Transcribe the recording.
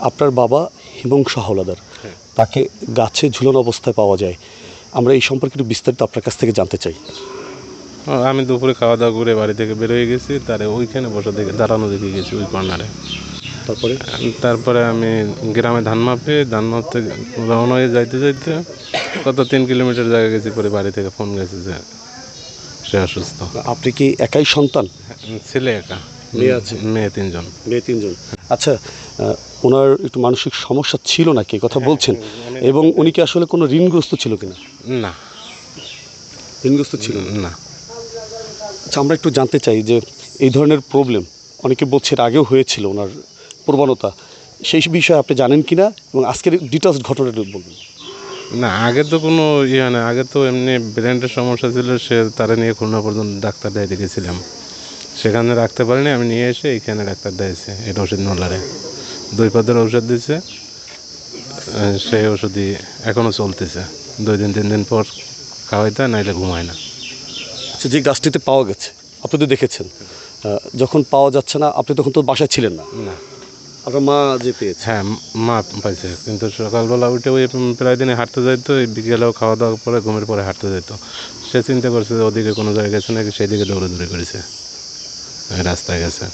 আপনার বাবা হিমংশ হাওলাদার হ্যাঁ। তাকে গাছে ঝুলন অবস্থায় পাওয়া যায়। আমরা এই সম্পর্কে একটু বিস্তারিত আপনার কাছ থেকে জানতে চাই। আমি দুপুরে খাওয়া দাওয়া করে বাড়ি থেকে বেরোয় গেছি তারে ওইখানে বসে দেখে দাঁড়ানো দেখে গেছি ওই কর্নারে তারপরে? তারপরে আমি গ্রামে ধান মাপে ধান মাপতে রওনা হয়ে যাইতে যাইতে কত তিন কিলোমিটার জায়গা গেছি পরে বাড়ি থেকে ফোন গেছে যে সে অসুস্থ। আপনি কি একাই সন্তান? ছেলে একা। মেয়ে আছে? মেয়ে তিনজন। মেয়ে তিনজন। আচ্ছা ওনার একটু মানসিক সমস্যা ছিল নাকি? কথা বলছেন। এবং উনি কি আসলে কোনো ঋণগ্রস্ত ছিল কিনা? না। ঋণগ্রস্ত ছিল? না। না আচ্ছা আমরা একটু জানতে চাই যে এই ধরনের প্রবলেম অনেকে বলছে এর আগেও হয়েছিল ওনার প্রবণতা। সেই বিষয়ে আপনি জানেন কিনা? এবং আজকের ডিটেলস ঘটনাটা বলবেন। না আগে তো কোনো ইয়ে না। আগে তো এমনি ব্রেনের সমস্যা ছিল সে তারা নিয়ে খুলনা পর্যন্ত ডাক্তার দেয় গেছিলাম। সেখানে রাখতে পারিনি আমি নিয়ে এসে এইখানে ডাক্তার দিয়েছে এটা ওষুধ নলারে দুই পদের ঔষধ দিছে আহ, সেই ওষুধই এখনও চলতেছে। দুই দিন তিন দিন পর খাওয়াইতে নাইলে ঘুমায় না। আচ্ছা যে গাছটিতে পাওয়া গেছে আপনি তো দেখেছেন যখন পাওয়া যাচ্ছে না আপনি তখন তো বাসায় ছিলেন না। না। আপনার মা যে পেয়েছে? হ্যাঁ মা পাইছে কিন্তু সকালবেলা উঠে ওই প্রায় দিনে হাঁটতে যাইতো বিকেলেও খাওয়া দাওয়ার পরে ঘুমের পরে হাঁটতে যেত সে চিন্তা করছে যে ওদিকে কোনো জায়গায় গেছে নাকি সেই দিকে দৌড়াদৌড়ি করেছে। ওই রাস্তায় গেছে